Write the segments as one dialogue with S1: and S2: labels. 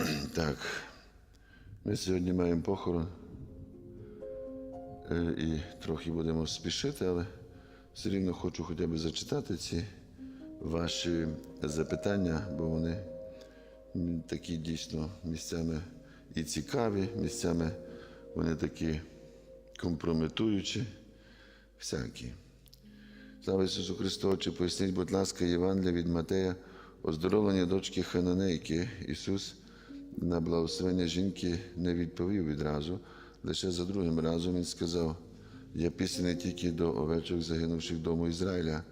S1: Так, ми сьогодні маємо похорон е, і трохи будемо спішити, але все рівно хочу хоча б зачитати ці ваші запитання, бо вони такі дійсно місцями і цікаві, місцями вони такі компрометуючі, всякі. Слава Ісусу Христу, Отче, поясніть, будь ласка, Євангелія від Матея, оздоровлення дочки Хананейки. Ісус на благословення жінки не відповів відразу, лише за другим разом Він сказав, я пісний тільки до овечок, загинувших дому Ізраїля.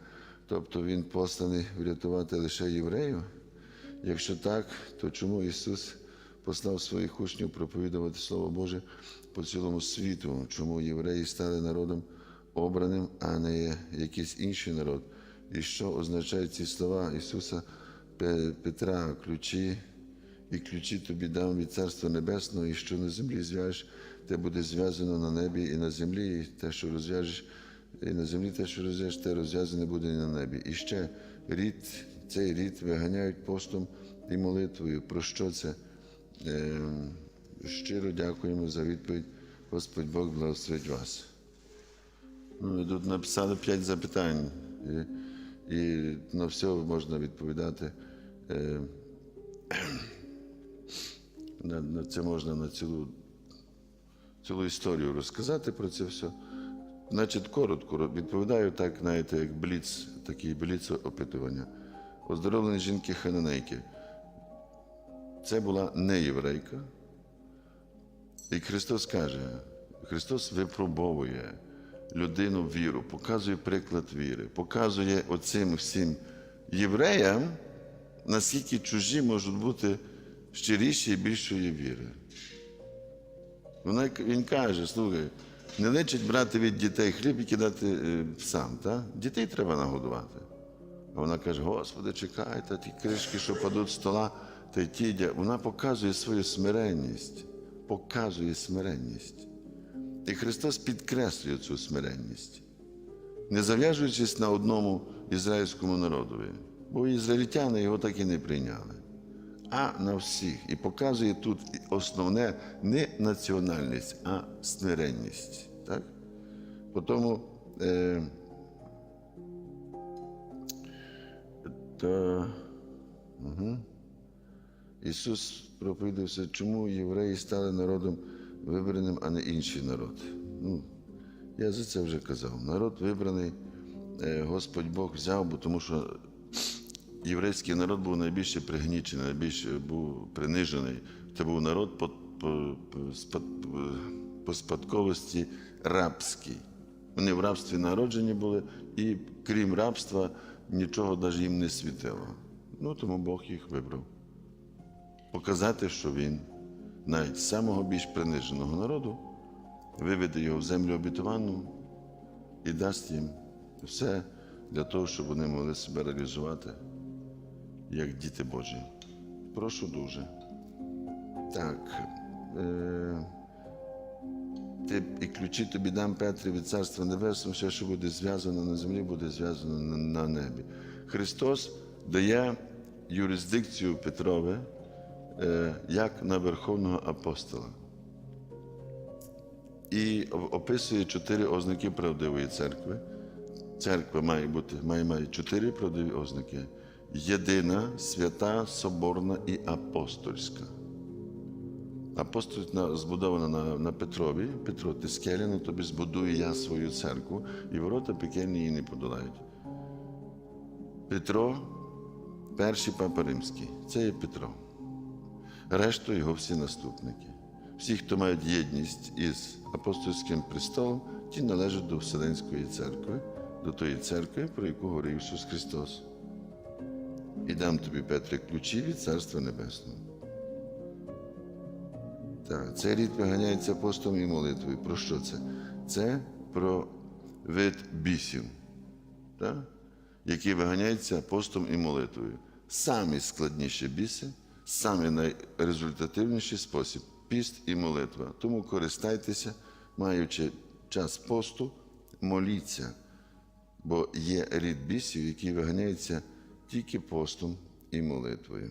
S1: Тобто Він посланий врятувати лише євреїв. Якщо так, то чому Ісус послав своїх учнів проповідувати Слово Боже по цілому світу? Чому євреї стали народом обраним, а не якийсь інший народ? І що означають ці слова Ісуса Петра, ключі, і ключі тобі дам від Царства Небесного, і що на землі зв'яжеш, те буде зв'язано на небі і на землі, і те, що розв'яжеш, і на землі те, що розв'яжеш, те розв'язане буде і на небі. І ще рід, цей рід виганяють постом і молитвою. Про що це? Е, щиро дякуємо за відповідь. Господь Бог благословить вас. Ну, тут написали п'ять запитань, і, і на все можна відповідати. Е, це можна на цілу, цілу історію розказати про це все. Значить, коротко відповідаю так, знаєте, як бліц, такий бліц опитування. Оздоровлені жінки хананейки. Це була не єврейка. І Христос каже, Христос випробовує людину віру, показує приклад віри, показує оцим всім євреям, наскільки чужі можуть бути щиріші і більшої віри. Вона, він каже, слухай, не личить брати від дітей хліб і кидати е, псам, та? дітей треба нагодувати. А вона каже: Господи, чекай, та ті кришки, що падуть з стола, та й ті дя-». Вона показує свою смиренність, показує смиренність. І Христос підкреслює цю смиренність, не зав'яжуючись на одному ізраїльському народові, бо ізраїльтяни його так і не прийняли, а на всіх. І показує тут основне не національність, а смиренність. Так? Тому е, то, угу. Ісус проповідався, чому євреї стали народом вибраним, а не інший народ. Ну, я за це вже казав. Народ вибраний, е, Господь Бог взяв, бо тому що єврейський народ був найбільше пригнічений, найбільше був принижений. Це був народ по, по, по, по спадковості рабський. Вони в рабстві народжені були, і крім рабства, нічого навіть їм не світило. Ну, тому Бог їх вибрав. Показати, що він навіть з самого більш приниженого народу виведе його в землю обітовану і дасть їм все для того, щоб вони могли себе реалізувати як діти Божі. Прошу дуже. Так. Е- ти і ключі тобі дам Петре від Царства Небесного, все, що буде зв'язано на землі, буде зв'язано на, на небі. Христос дає юрисдикцію Петрове е, як на Верховного апостола. І описує чотири ознаки правдивої церкви. Церква має бути, має, має чотири правдиві ознаки: єдина, свята, соборна і апостольська. Апостольна збудована на, на Петрові. Петро, ти скеляно, тобі збудую я свою церкву, і ворота пекельні її не подолають. Петро, перший папа римський, це є Петро. Решту його всі наступники. Всі, хто мають єдність із апостольським престолом, ті належать до Вселенської церкви, до тої церкви, про яку говорив Ісус Христос. І дам тобі, Петре, ключі від Царства Небесного. Так, цей рід виганяється постом і молитвою. Про що це? Це про вид бісів, так? які виганяються постом і молитвою. Самі складніші біси, самий найрезультативніший спосіб піст і молитва. Тому користайтеся, маючи час посту, моліться, бо є рід бісів, який виганяється тільки постом і молитвою.